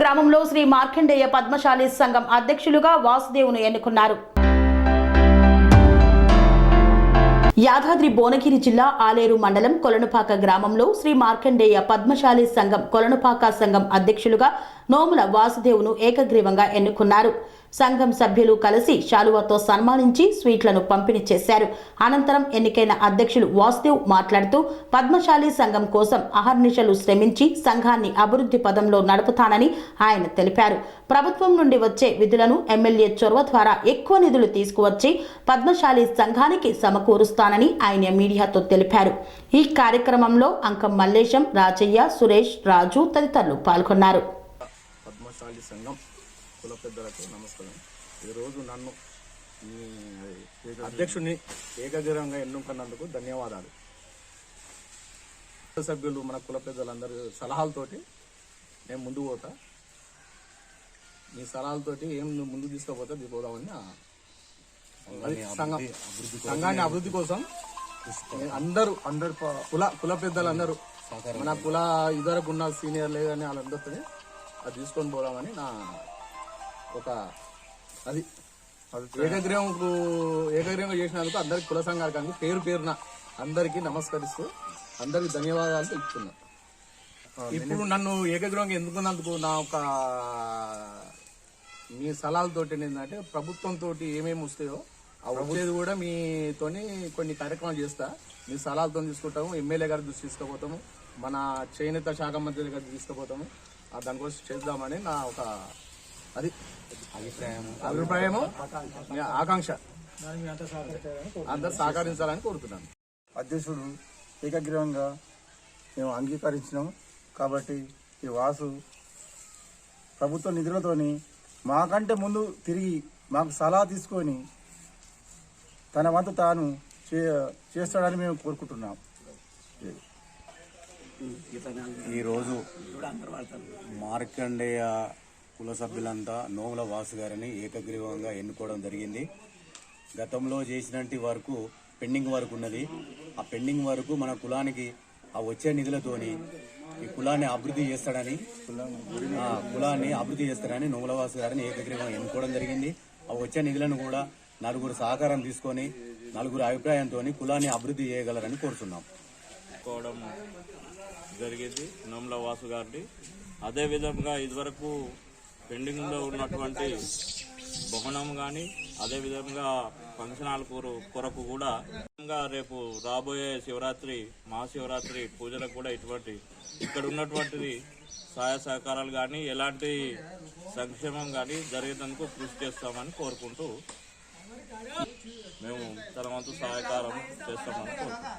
గ్రామంలో శ్రీ మార్కండేయ పద్మశాలి సంఘం అధ్యక్షులుగా వాసుదేవును ఎన్నుకున్నారు. యాదాద్రి భువనగిరి జిల్లా ఆలేరు మండలం కొలనుపాక గ్రామంలో శ్రీ మార్కండేయ పద్మశాలి సంఘం కొలనుపాక సంఘం అధ్యక్షులుగా నోముల వాసుదేవును ఏకగ్రీవంగా ఎన్నుకున్నారు. సంఘం సభ్యులు కలిసి శాలువాతో సన్మానించి స్వీట్లను పంపిణీ చేశారు. అనంతరం ఎన్నికైన అధ్యక్షులు వాసుదేవ్ మాట్లాడుతూ పద్మశాలి సంఘం కోసం అహర్నిశలు శ్రమించి సంఘాన్ని అభివృద్ధి పదంలో నడుపుతానని ఆయన తెలిపారు. ప్రభుత్వం నుండి వచ్చే విధులను ఎమ్మెల్యే చొరవ ద్వారా ఎక్కువ నిధులు తీసుకువచ్చి పద్మశాలి సంఘానికి సమకూరుస్తానని ఆయన మీడియాతో తెలిపారు. ఈ కార్యక్రమంలో అంకం మల్లేశం రాజయ్య సురేష్ రాజు తదితరులు పాల్గొన్నారు. పద్మశాలి సంఘం కుల పెద్దలకు నమస్కారం. ఈరోజు నన్ను అధ్యక్షుని ఏకగ్రీవంగా ఎన్నుకున్నందుకు ధన్యవాదాలు. సభ్యులు మన కుల పెద్దలందరూ సలహాలతోటి నేను ముందుకు పోతా. మీ సలహాలతోటి ఏం ముందుకు తీసుకుపోతే దిగిపోదామని సంఘాన్ని అభివృద్ధి కోసం అందరూ అందరు కుల కుల పెద్దలు అందరూ మన కుల ఇదివరకు ఉన్న సీనియర్ లేదని వాళ్ళందరితో అది తీసుకొని పోదామని నా ఒక అది ఏకగ్రీవం ఏకగ్రీవంగా చేసినందుకు అందరికి కుల సంఘానికి పేరు పేరున అందరికీ నమస్కరిస్తూ అందరికి ధన్యవాదాలు తెలుపుతున్నా. ఇప్పుడు నన్ను ఏకగ్రీవంగా ఎందుకున్నందుకు నా ఒక మీ సలహాలతోటి ఏంటంటే ప్రభుత్వంతో ఏమేమి వస్తాయో ఆ వచ్చేది కూడా మీతోని కొన్ని కార్యక్రమాలు చేస్తా. మీ సలహాలతో తీసుకుంటాము. ఎమ్మెల్యే గారి దృష్టి తీసుకుపోతాము. మన చేనేత శాఖ మంత్రి గారి తీసుకుపోతాము. ఆ దానికోసం చేద్దామని నా ఒక అది అభిప్రాయము ఆకాంక్ష. అందరు సహకరించాలని కోరుతున్నాను. అధ్యక్షుడు ఏకగ్రీవంగా మేము అంగీకరించినాము కాబట్టి ఈ వాసు ప్రభుత్వ నిధులతోని మాకంటే ముందు తిరిగి మాకు సలహా తీసుకొని తన వంతు తాను చే చేస్తాడని మేము కోరుకుంటున్నాం. ఈరోజు మార్కండేయ కుల సభ్యులంతా నోముల వాసు గారిని ఏకగ్రీవంగా ఎన్నుకోవడం జరిగింది. గతంలో చేసినట్టు వరకు పెండింగ్ వరకు ఉన్నది. ఆ పెండింగ్ వరకు మన కులానికి ఆ వచ్చే నిధులతోని ఈ కులాన్ని అభివృద్ధి చేస్తాడని ఆ కులాన్ని అభివృద్ధి చేస్తాడని నోములవాసు గారిని ఏకగ్రీవంగా ఎన్నుకోవడం జరిగింది. ఆ వచ్చే నిధులను కూడా నలుగురు సహకారం తీసుకొని నలుగురు అభిప్రాయంతో కులాన్ని అభివృద్ధి చేయగలరని కోరుతున్నాం జరిగింది నోముల వాసు గారిని అదేవిధంగా ఇదివరకు పెండింగ్లో ఉన్నటువంటి భవనం కానీ అదేవిధంగా ఫంక్షన్ హాల్ కొరకు కూడా రేపు రాబోయే శివరాత్రి మహాశివరాత్రి పూజలకు కూడా ఇటువంటి ఇక్కడ ఉన్నటువంటిది సహాయ సహకారాలు కానీ ఎలాంటి సంక్షేమం కానీ జరిగేందుకు కృషి చేస్తామని కోరుకుంటూ మేము తన వంతు సహాయకారం చేస్తామని కోరుకుంటున్నాం.